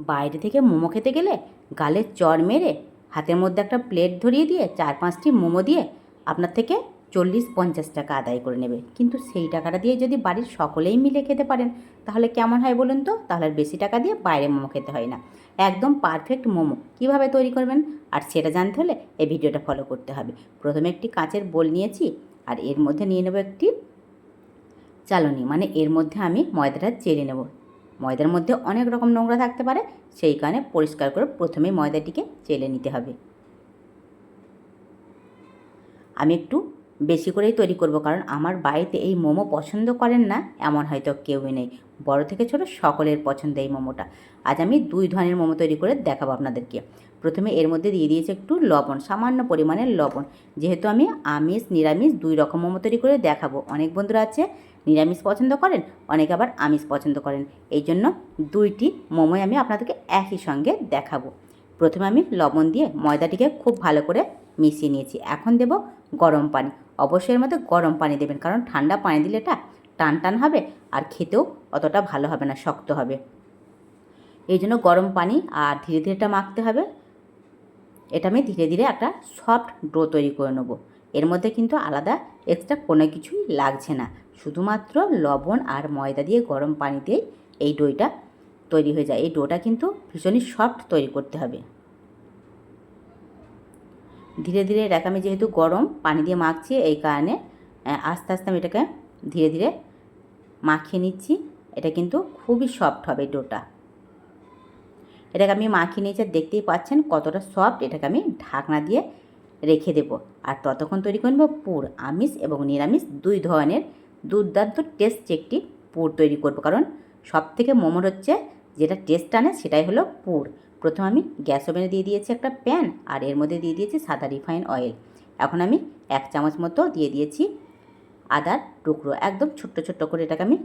বাইরে থেকে মোমো খেতে গেলে গালে চড় মেরে হাতের মধ্যে একটা প্লেট ধরিয়ে দিয়ে চার পাঁচটি মোমো দিয়ে আপনার থেকে চল্লিশ পঞ্চাশ টাকা আদায় করে নেবে। কিন্তু সেই টাকাটা দিয়ে যদি বাড়ির সকলেই মিলে খেতে পারেন, তাহলে কেমন হয় বলুন তো? তাহলে বেশি টাকা দিয়ে বাইরে মোমো খেতে হয় না। একদম পারফেক্ট মোমো। কীভাবে তৈরি করবেন? আর সেটা জানতে হলে এই ভিডিওটা ফলো করতে হবে। প্রথমে একটি কাঁচের বোল নিয়েছি, আর এর মধ্যে নিয়ে নেব একটি চালনি। মানে এর মধ্যে আমি ময়দাটা চেলে নেব। ময়দার মধ্যে অনেক রকম নোংরা থাকতে পারে, সেই কারণে পরিষ্কার করে প্রথমেই ময়দাটিকে চেলে নিতে হবে। আমি একটু বেশি করেই তৈরি করব, কারণ আমার বাড়িতে এই মোমো পছন্দ করেন না, এমন হয়তো কেউই নেই। বড় থেকে ছোট সকলের পছন্দ এই মোমোটা। আজ আমি দুই ধরনের মোমো তৈরি করে দেখাবো আপনাদেরকে। প্রথমে এর মধ্যে দিয়ে দিয়েছি একটু লবণ, সামান্য পরিমাণের লবণ। যেহেতু আমি আমিষ, নিরামিষ দুই রকম মোমো তৈরি করে দেখাবো। অনেক বন্ধুরা আছে, নিরামিষ পছন্দ করেন, অনেকে আবার আমিষ পছন্দ করেন। এই জন্য দুইটি মোমোই আমি আপনাদেরকে একই সঙ্গে দেখাবো। প্রথমে আমি লবণ দিয়ে ময়দাটিকে খুব ভালো করে মিশিয়ে নিয়েছি। এখন দেব গরম পানি। অবশ্যই এর মধ্যে গরম পানি দেবেন, কারণ ঠান্ডা পানি দিলে এটা টান টান হবে আর খেতেও অতটা ভালো হবে না, শক্ত হবে। এই জন্য গরম পানি আর ধীরে ধীরে এটা মাখতে হবে। এটা আমি ধীরে ধীরে একটা সফট ডো তৈরি করে নেব। এর মধ্যে কিন্তু আলাদা এক্সট্রা কোনো কিছুই লাগছে না। শুধুমাত্র লবণ আর ময়দা দিয়ে গরম পানি দিয়ে এই ডোইটা তৈরি হয়ে যায়। এই ডোটা কিন্তু ভীষণই সফট তৈরি করতে হবে। ধীরে ধীরে এটাকে আমি যেহেতু গরম পানি দিয়ে মাখছি, এই কারণে আস্তে আস্তে আমি এটাকে ধীরে ধীরে মাখিয়ে নিচ্ছি। এটা কিন্তু খুবই সফট হবে ডোটা এটাকে আমি মাখিয়ে নিয়েছি দেখতেই পাচ্ছেন কতটা সফট এটাকে আমি ঢাকনা দিয়ে রেখে দেবো। আর ততক্ষণ তৈরি করে নেব পুর, আমিষ এবং নিরামিষ, দুই ধরনের দুর্দান্ত টেস্ট একটি পুর তৈরি করব। কারণ সব থেকে মোমোর হচ্ছে যেটা টেস্ট আনে সেটাই হলো পুর। প্রথম আমি গ্যাস ওভেনে দিয়ে দিয়েছি একটা প্যান আর এর মধ্যে দিয়ে দিয়েছি সাদা রিফাইন অয়েল। এখন আমি এক চামচ মতো দিয়ে দিয়েছি আদার টুকরো। একদম ছোট্ট ছোট্ট করে এটাকে আমি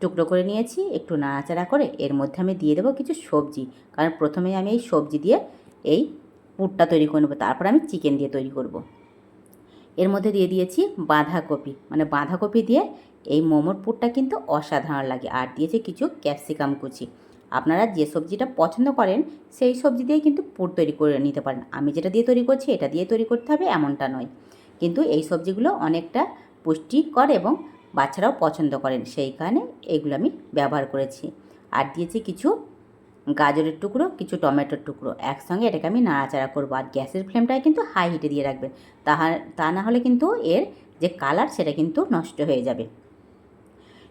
টুকরো করে নিয়েছি, একটু নাড়াচাড়া করে। এর মধ্যে আমি দিয়ে দেবো কিছু সবজি। কারণ প্রথমে আমি এই সবজি দিয়ে এই পুরটা তৈরি করে নেব। তারপর আমি চিকেন দিয়ে তৈরি করব। এর মধ্যে দিয়ে দিয়েছি বাঁধাকপি। মানে বাঁধাকপি দিয়ে এই মোমোর পুরটা কিন্তু অসাধারণ লাগে। আর দিয়েছি কিছু ক্যাপসিকাম কুচি। আপনারা যে সবজিটা পছন্দ করেন, সেই সবজি দিয়ে কিন্তু পুর তৈরি করে নিতে পারেন। আমি যেটা দিয়ে তৈরি করছি, এটা দিয়ে তৈরি করতে হবে এমনটা নয়। কিন্তু এই সবজিগুলো অনেকটা পুষ্টিকর এবং বাচ্চারাও পছন্দ করেন। সেই কারণে এইগুলো আমি ব্যবহার করেছি। আর দিয়েছি কিছু গাজরের টুকরো, কিছু টমেটোর টুকরো। একসঙ্গে এটাকে আমি নাড়াচাড়া করব। আর গ্যাসের ফ্লেমটাই কিন্তু হাই হিটে দিয়ে রাখবেন। তাহা, তা না হলে কিন্তু এর যে কালার, সেটা কিন্তু নষ্ট হয়ে যাবে।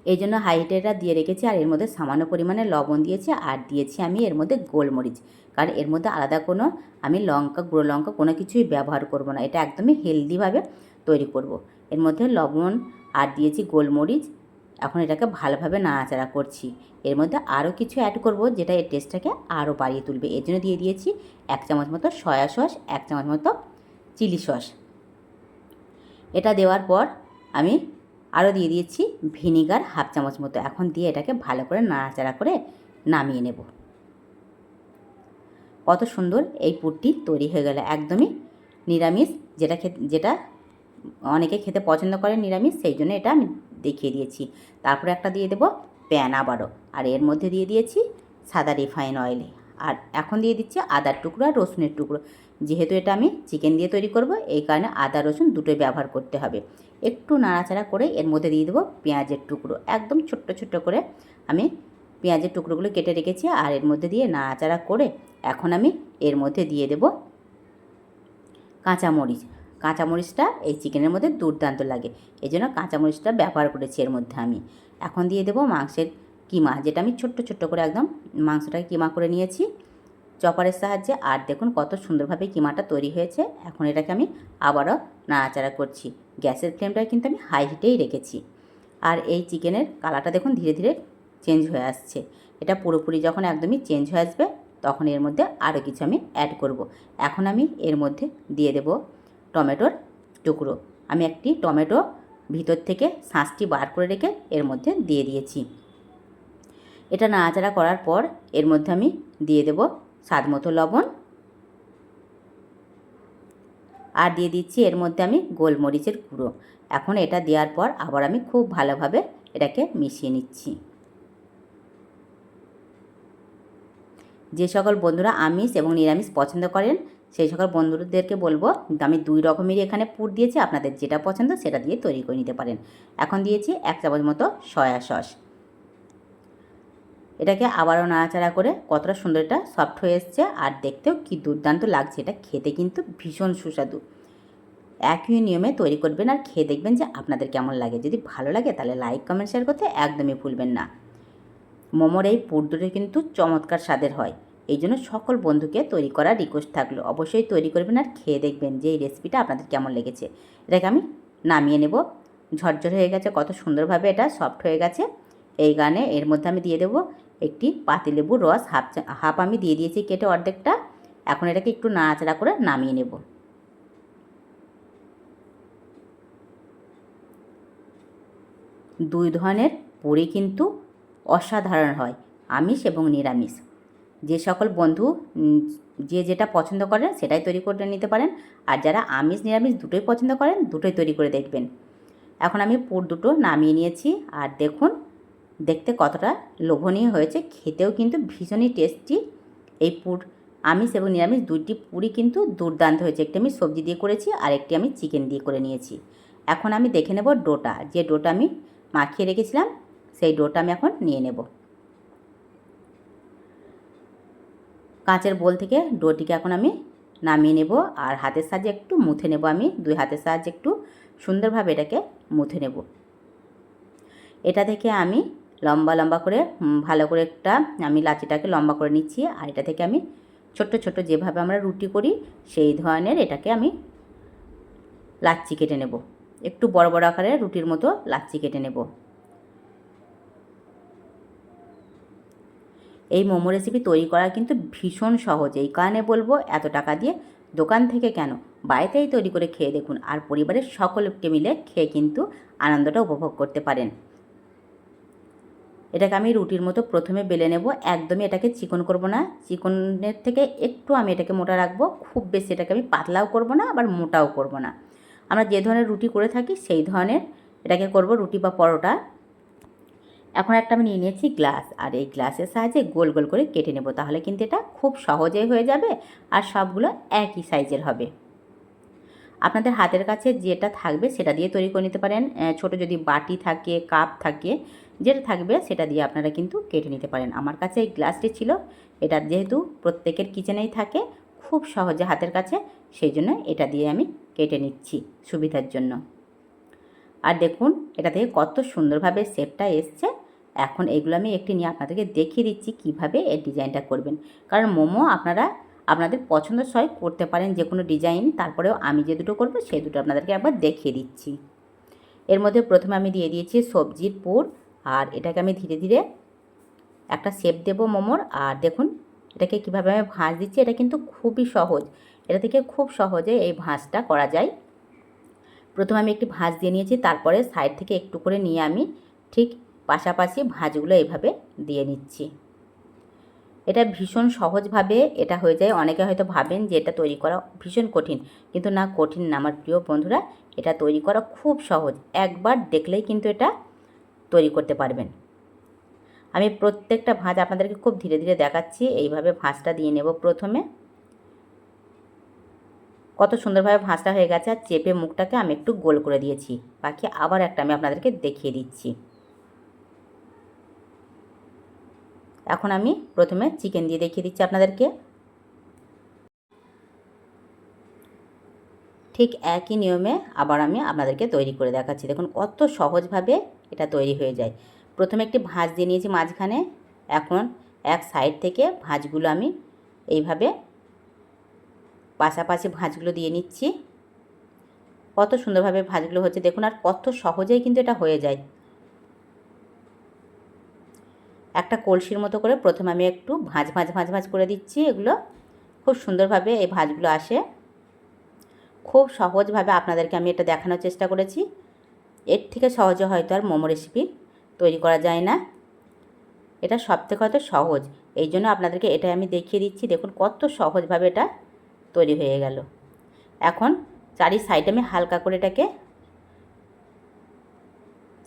এই জন্য হাই দিয়ে রেখেছি আর এর মধ্যে সামান্য পরিমাণে লবণ দিয়েছি আর দিয়েছি আমি এর মধ্যে গোলমরিচ। কারণ এর মধ্যে আলাদা কোনো আমি লঙ্কা, গুঁড়ো লঙ্কা কোনো কিছুই ব্যবহার করব না। এটা একদমই হেলদিভাবে তৈরি করব। এর মধ্যে লবণ আর দিয়েছি গোলমরিচ। এখন এটাকে ভালোভাবে নাড়াচাড়া করছি। এর মধ্যে আরও কিছু অ্যাড করব যেটা এর টেস্টটাকে আরও বাড়িয়ে তুলবে। এর জন্য দিয়ে দিয়েছি এক চামচ মতো সয়া সস এক চামচ মতো চিলি সস এটা দেওয়ার পর আমি আরও দিয়ে দিয়েছি ভিনিগার হাফ চামচ মতো। এখন দিয়ে এটাকে ভালো করে নাড়াচাড়া করে নামিয়ে নেব। কত সুন্দর এই পুরটি তৈরি হয়ে গেল। একদমই নিরামিষ, যেটা যেটা অনেকে খেতে পছন্দ করে নিরামিষ, সেই জন্য এটা আমি দেখিয়ে দিয়েছি। তারপরে একটা দিয়ে দেবো প্যান আবারও। আর এর মধ্যে দিয়ে দিয়েছি সাদা রিফাইন অয়েল। আর এখন দিয়ে দিচ্ছি আদার টুকরো আর রসুনের টুকরো। যেহেতু এটা আমি চিকেন দিয়ে তৈরি করব, এই কারণে আদা রসুন দুটোই ব্যবহার করতে হবে। একটু নাড়াচাড়া করে এর মধ্যে দিয়ে দেবো পেঁয়াজের টুকরো। একদম ছোট্ট ছোট্ট করে আমি পেঁয়াজের টুকরোগুলো কেটে রেখেছি আর এর মধ্যে দিয়ে নাড়াচাড়া করে এখন আমি এর মধ্যে দিয়ে দেব কাঁচামরিচ। কাঁচামরিচটা এই চিকেনের মধ্যে দুর্দান্ত লাগে। এই জন্য কাঁচামরিচটা ব্যবহার করেছি এর মধ্যে আমি। এখন দিয়ে দেবো মাংসের কিমা, যেটা আমি ছোট্ট ছোট্ট করে একদম মাংসটাকে কিমা করে নিয়েছি। চপারের সাহায্যে। আর দেখুন কত সুন্দরভাবে কিমাটা তৈরি হয়েছে। এখন এটাকে আমি আবারও নাড়াচাড়া করছি। গ্যাসের ফ্লেমটা কিন্তু আমি হাই হিটেই রেখেছি। আর এই চিকেনের কালারটা দেখুন ধীরে ধীরে চেঞ্জ হয়ে আসছে। এটা পুরোপুরি যখন একদমই চেঞ্জ হয়ে আসবে, তখন এর মধ্যে আরও কিছু আমি অ্যাড করব। এখন আমি এর মধ্যে দিয়ে দেব টমেটোর টুকরো। আমি একটি টমেটো ভিতর থেকে শাঁসটি বার করে রেখে এর মধ্যে দিয়ে দিয়েছি। এটা নাড়াচাড়া করার পর এর মধ্যে আমি দিয়ে দেব স্বাদ মতো লবণ। আর দিয়ে দিচ্ছি এর মধ্যে আমি গোলমরিচের গুঁড়ো। এখন এটা দেওয়ার পর আবার আমি খুব ভালোভাবে এটাকে মিশিয়ে নিচ্ছি। যে সকল বন্ধুরা আমিষ এবং নিরামিষ পছন্দ করেন, সেই সকল বন্ধুদেরকে বলব, আমি দুই রকমেরই এখানে পুর দিয়েছি, আপনাদের যেটা পছন্দ সেটা দিয়ে তৈরি করে নিতে পারেন। এখন দিয়েছি এক চামচ মতো সয়া সস। এটাকে আবারও নাড়াচাড়া করে কতটা সুন্দর এটা সফট হয়ে এসছে আর দেখতেও কি দুর্দান্ত লাগছে। এটা খেতে কিন্তু ভীষণ সুস্বাদু। একই নিয়মে তৈরি করবেন আর খেয়ে দেখবেন যে আপনাদের কেমন লাগে। যদি ভালো লাগে তাহলে লাইক কমেন্ট শেয়ার করতে একদমই ভুলবেন না। মোমোর এই পুর দুটো কিন্তু চমৎকার স্বাদের হয়। এই জন্য সকল বন্ধুকে তৈরি করার রিকোয়েস্ট থাকল। অবশ্যই তৈরি করবেন আর খেয়ে দেখবেন যে এই রেসিপিটা আপনাদের কেমন লেগেছে। এটাকে আমি নামিয়ে নেব। ঝরঝর হয়ে গেছে, কত সুন্দরভাবে এটা সফট হয়ে গেছে। এই গানে এর মধ্যে আমি দিয়ে দেবো একটি পাতিলেবুর রস হাফ হাফ আমি দিয়ে দিয়েছি কেটে অর্ধেকটা। এখন এটাকে একটু নাড়াচাড়া করে নামিয়ে নেব। দুই ধরনের পুরি কিন্তু অসাধারণ হয়, আমিষ এবং নিরামিষ। যে সকল বন্ধু যে যেটা পছন্দ করেন সেটাই তৈরি করে নিতে পারেন। আর যারা আমিষ, নিরামিষ দুটোই পছন্দ করেন, দুটোই তৈরি করে দেখবেন। এখন আমি পুর দুটো নামিয়ে নিয়েছি। আর দেখুন দেখতে কতটা লোভনীয় হয়েছে খেতেও কিন্তু ভীষণই টেস্টি এই পুর আমিষ এবং নিরামিষ দুইটি পুরি কিন্তু দুর্দান্ত হয়েছে। একটি আমি সবজি দিয়ে করেছি আর একটি আমি চিকেন দিয়ে করে নিয়েছি। এখন আমি দেখে নেব ডোটা। যে ডোটা আমি মাখিয়ে রেখেছিলাম, সেই ডোটা আমি এখন নিয়ে নেব। কাঁচের বোল থেকে ডোটিকে এখন আমি নামিয়ে নেব আর হাতের সাহায্যে একটু মুথে নেব আমি। দুই হাতের সাহায্যে একটু সুন্দরভাবে এটাকে মুথে নেব। এটা থেকে আমি লম্বা লম্বা করে ভালো করে একটা আমি লাচিটাকে লম্বা করে নিচ্ছি। আর এটা থেকে আমি ছোট্ট ছোট্ট যেভাবে আমরা রুটি করি, সেই ধরনের এটাকে আমি লাচ্ছি কেটে নেব। একটু বড় বড় আকারে রুটির মতো লাচ্ছি কেটে নেব। এই মোমো রেসিপি তৈরি করা কিন্তু ভীষণ সহজ। এই কারণে বলব, এত টাকা দিয়ে দোকান থেকে কেন? বাড়িতেই তৈরি করে খেয়ে দেখুন। আর পরিবারের সকলকে মিলে খেয়ে কিন্তু আনন্দটা উপভোগ করতে পারেন। এটাকে আমি রুটির মতো প্রথমে বেলে নেব। একদমই এটাকে চিকন করব না। চিকনের থেকে একটু আমি এটাকে মোটা রাখব। খুব বেশি এটাকে আমি পাতলাও করব না, আবার মোটাও করব না। আমরা যে ধরনের রুটি করে থাকি সেই ধরনের এটাকে করব রুটি বা পরোটা। এখন একটা আমি নিয়ে নিয়েছি গ্লাস। আর এই গ্লাসের সাহায্যে গোল গোল করে কেটে নেব। তাহলে কিন্তু এটা খুব সহজেই হয়ে যাবে আর সবগুলো একই সাইজের হবে। আপনাদের হাতের কাছে যেটা থাকবে সেটা দিয়ে তৈরি করে নিতে পারেন। ছোট যদি বাটি থাকে, কাপ থাকে যেটা থাকবে সেটা দিয়ে আপনারা কিন্তু কেটে নিতে পারেন। আমার কাছে এই গ্লাসটি ছিল। এটা যেহেতু প্রত্যেকের কিচেনেই থাকে, খুব সহজে হাতের কাছে, সেই জন্য এটা দিয়ে আমি কেটে নিচ্ছি সুবিধার জন্য। আর দেখুন, এটা থেকে কত সুন্দরভাবে শেপটা এসছে। এখন এগুলো আমি একটি নিয়ে আপনাদেরকে দেখিয়ে দিচ্ছি কীভাবে এই ডিজাইনটা করবেন। কারণ মোমো আপনারা, আপনাদের পছন্দ সয় করতে পারেন যে কোনো ডিজাইন, তারপরেও আমি যে দুটো করব সেই দুটো আপনাদেরকে একবার দেখিয়ে দিচ্ছি। এর মধ্যে প্রথমে আমি দিয়ে দিয়েছি সবজির পুর আর এটাকে আমি ধীরে ধীরে একটা শেপ দেবো মোমোর। আর দেখুন, এটাকে কীভাবে আমি ভাঁজ দিচ্ছি, এটা কিন্তু খুবই সহজ। এটা থেকে খুব সহজে এই ভাঁজটা করা যায়। প্রথমে আমি একটি ভাঁজ দিয়ে নিয়েছি, তারপরে সাইড থেকে একটু করে নিয়ে আমি ঠিক পাশাপাশি ভাঁজগুলো এইভাবে দিয়ে নিচ্ছি। এটা ভীষণ সহজভাবে এটা হয়ে যায়। অনেকে হয়তো ভাবেন যে এটা তৈরি করা ভীষণ কঠিন, কিন্তু না, কঠিন না। আমার প্রিয় বন্ধুরা, এটা তৈরি করা খুব সহজ। একবার দেখলেই কিন্তু এটা তৈরি করতে পারবেন। আমি প্রত্যেকটা ভাঁজ আপনাদেরকে খুব ধীরে ধীরে দেখাচ্ছি। এইভাবে ভাঁজটা দিয়ে নেব প্রথমে। কত সুন্দরভাবে ভাঁজটা হয়ে গেছে আর চেপে মুখটাকে আমি একটু গোল করে দিয়েছি। বাকি আবার একটা আমি আপনাদেরকে দেখিয়ে দিচ্ছি। এখন আমি প্রথমে চিকেন দিয়ে দেখিয়ে দিচ্ছি আপনাদেরকে। ঠিক একই নিয়মে আবার আমি আপনাদেরকে তৈরি করে দেখাচ্ছি। দেখুন কত সহজভাবে এটা তৈরি হয়ে যায়। প্রথমে একটি ভাঁজ দিয়ে নিয়েছি মাঝখানে। এখন এক সাইড থেকে ভাঁজগুলো আমি এইভাবে পাশাপাশি ভাঁজগুলো দিয়ে নিচ্ছি। কত সুন্দরভাবে ভাঁজগুলো হচ্ছে দেখুন, আর কত সহজেই কিন্তু এটা হয়ে যায়। একটা কলসির মতো করে প্রথমে আমি একটু ভাঁজ ভাঁজ ভাঁজ ভাঁজ করে দিচ্ছি এগুলো। খুব সুন্দরভাবে এই ভাঁজগুলো আসে। খুব সহজভাবে আপনাদেরকে আমি এটা দেখানোর চেষ্টা করেছি। এর থেকে সহজে হয়তো আর মোমো রেসিপি তৈরি করা যায় না। এটা সব থেকে হয়তো সহজ। এই জন্য আপনাদেরকে এটা আমি দেখিয়ে দিচ্ছি। দেখুন কত সহজভাবে এটা তৈরি হয়ে গেল। এখন চারি সাইড আমি হালকা করে এটাকে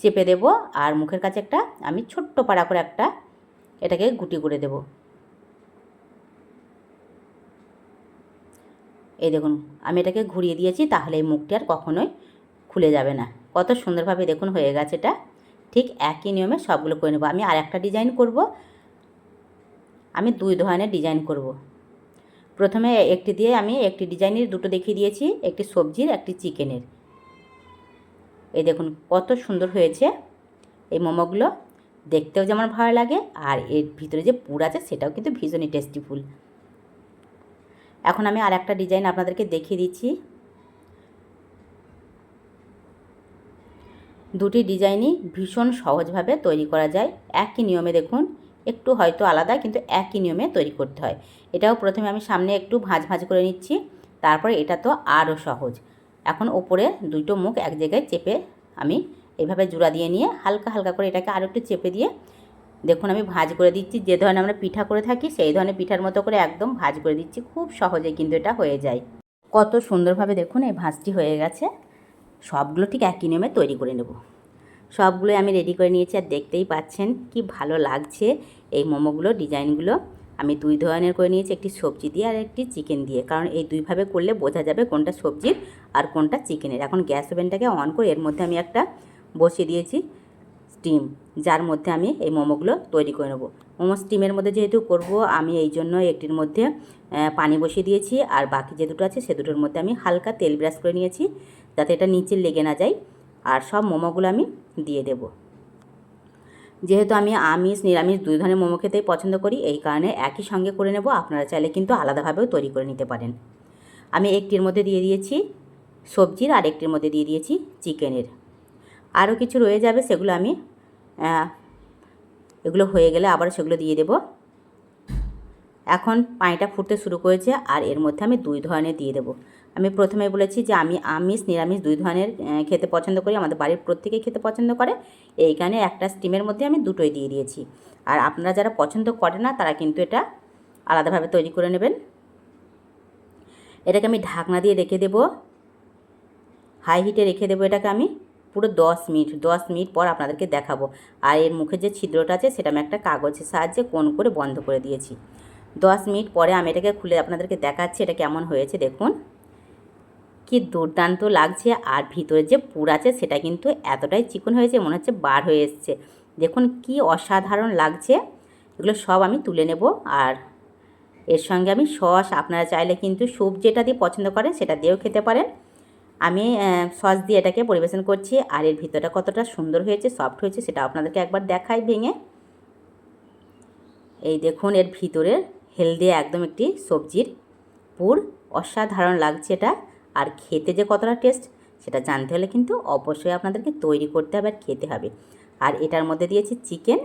চেপে দেব আর মুখের কাছে একটা আমি ছোট্ট পাড়া করে একটা এটাকে গুটি করে দেব। এই দেখুন, আমি এটাকে ঘুরিয়ে দিয়েছি, তাহলে এই মুখটি আর কখনোই খুলে যাবে না। কত সুন্দরভাবে দেখুন হয়ে গেছে এটা। ঠিক একই নিয়মে সবগুলো করে নেব। আমি আর একটা ডিজাইন করব। আমি দুই ধরনের ডিজাইন করব। প্রথমে একটি দিয়ে আমি একটি ডিজাইনের দুটো দেখিয়ে দিয়েছি। একটি সবজির, একটি চিকেনের। এই দেখুন কত সুন্দর হয়েছে এই মোমোগুলো। দেখতেও যেমন ভালো লাগে আর এর ভিতরে যে পুর আছে সেটাও কিন্তু ভীষণই টেস্টিফুল এখন আমি আর একটা ডিজাইন আপনাদেরকে দেখিয়ে দিচ্ছি। দুটি ডিজাইনই ভীষণ সহজভাবে তৈরি করা যায়। একই নিয়মে দেখুন, একটু হয়তো আলাদা কিন্তু একই নিয়মে তৈরি করতে হয়। এটাও প্রথমে আমি সামনে একটু ভাঁজ ভাঁজ করে নিচ্ছি, তারপরে এটা তো আরও সহজ। এখন ওপরে দুটো মুখ এক জায়গায় চেপে আমি এইভাবে জোড়া দিয়ে নিয়ে হালকা হালকা করে এটাকে আরও একটু চেপে দিয়ে দেখুন আমি ভাজ করে দিচ্ছি, যে ধরনের আমরা পিঠা করে থাকি সেই ধরনের পিঠার মতো করে একদম ভাজ করে দিচ্ছি। খুব সহজে কিন্তু এটা হয়ে যায়। কত সুন্দরভাবে দেখুন এই ভাঁজটি হয়ে গেছে। সবগুলো ঠিক একই নিয়মে তৈরি করে নেব। সবগুলোই আমি রেডি করে নিয়েছি আর দেখতেই পাচ্ছেন কি ভালো লাগছে এই মোমোগুলো, ডিজাইনগুলো। আমি দুই ধরনের করে নিয়েছি, একটি সবজি দিয়ে আর একটি চিকেন দিয়ে। কারণ এই দুইভাবে করলে বোঝা যাবে কোনটা সবজির আর কোনটা চিকেনের এখন গ্যাস ওভেনটাকে অন করে এর মধ্যে আমি একটা বসিয়ে দিয়েছি। স্টিম যার মধ্যে আমি এই মোমোগুলো তৈরি করে নেব। মোমো স্টিমের মধ্যে যেহেতু করব, আমি এই জন্য একটির মধ্যে পানি বসিয়ে দিয়েছি, আর বাকি যে দুটো আছে সে দুটোর মধ্যে আমি হালকা তেল ব্রাশ করে নিয়েছি, যাতে এটা নিচে লেগে না যায়, আর সব মোমোগুলো আমি দিয়ে দেব। যেহেতু আমি আমিষ, নিরামিষ দুই ধরনের মোমো খেতেই পছন্দ করি, এই কারণে একই সঙ্গে করে নেব, আপনারা চাইলে কিন্তু আলাদাভাবেও তৈরি করে নিতে পারেন। আমি একটির মধ্যে দিয়ে দিয়েছি সবজির আর একটির মধ্যে দিয়ে দিয়েছি চিকেনের। আরও কিছু রয়ে যাবে, সেগুলো আমি এগুলো হয়ে গেলে আবার সেগুলো দিয়ে দেব। এখন পানিটা ফুটতে শুরু করেছে আর এর মধ্যে আমি দুই ধরনের দিয়ে দেবো। আমি প্রথমে বলেছি যে আমি আমিষ, নিরামিষ দুই ধরনের খেতে পছন্দ করি, আমাদের বাড়ির প্রত্যেকেই খেতে পছন্দ করে। এইখানে একটা স্টিমের মধ্যে আমি দুটোই দিয়ে দিয়েছি। আর আপনারা যারা পছন্দ করে না, তারা কিন্তু এটা আলাদাভাবে তৈরি করে নেবেন। এটাকে আমি ঢাকনা দিয়ে রেখে দেব। হাই হিটে রেখে দেবো এটাকে আমি। পুরো দশ মিনিট দশ মিনিট পর আপনাদেরকে দেখাবো। আর এর মুখে যে ছিদ্রটা আছে, সেটা আমি একটা কাগজের সাহায্যে কোন করে বন্ধ করে দিয়েছি। দশ মিনিট পরে আমি এটাকে খুলে আপনাদেরকে দেখাচ্ছি, এটা কেমন হয়েছে দেখুন। কি দুর্দান্ত লাগছে, আর ভিতরে যে পুর আছে, সেটা কিন্তু এতটাই চিকন হয়েছে, মনে হচ্ছে বার হয়ে এসছে। দেখুন কি অসাধারণ লাগছে, এগুলো সব আমি তুলে নেব। আর এর সঙ্গে আমি সস, আপনারা চাইলে কিন্তু স্যুপ যেটা দিয়ে পছন্দ করেন, সেটা দিয়েও খেতে পারেন। আমি সস দিয়ে এটাকে পরিবেশন করছি, আর এর ভিতরটা কতটা সুন্দর হয়েছে সফট হয়েছে, সেটা আপনাদেরকে একবার দেখাই ভেঙে। এই দেখুন, এর ভিতরের হেলদি একদম একটি সবজির পুর, অসাধারণ লাগছে এটা। আর খেতে যে কতটা টেস্ট সেটা জানতে হলে কিন্তু অবশ্যই আপনাদেরকে তৈরি করতে হবে আর খেতে হবে। আর এটার মধ্যে দিয়েছি চিকেন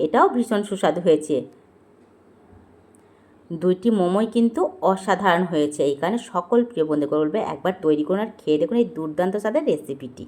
এটাও ভীষণ সুস্বাদু হয়েছে। দুইটি মোমোই কিন্তু অসাধারণ হয়েছে। এইখানে সকল প্রিয় বন্ধুকে বলবে, একবার তৈরি করুন আর খেয়ে দেখুন এই দুর্দান্ত স্বাদের রেসিপিটি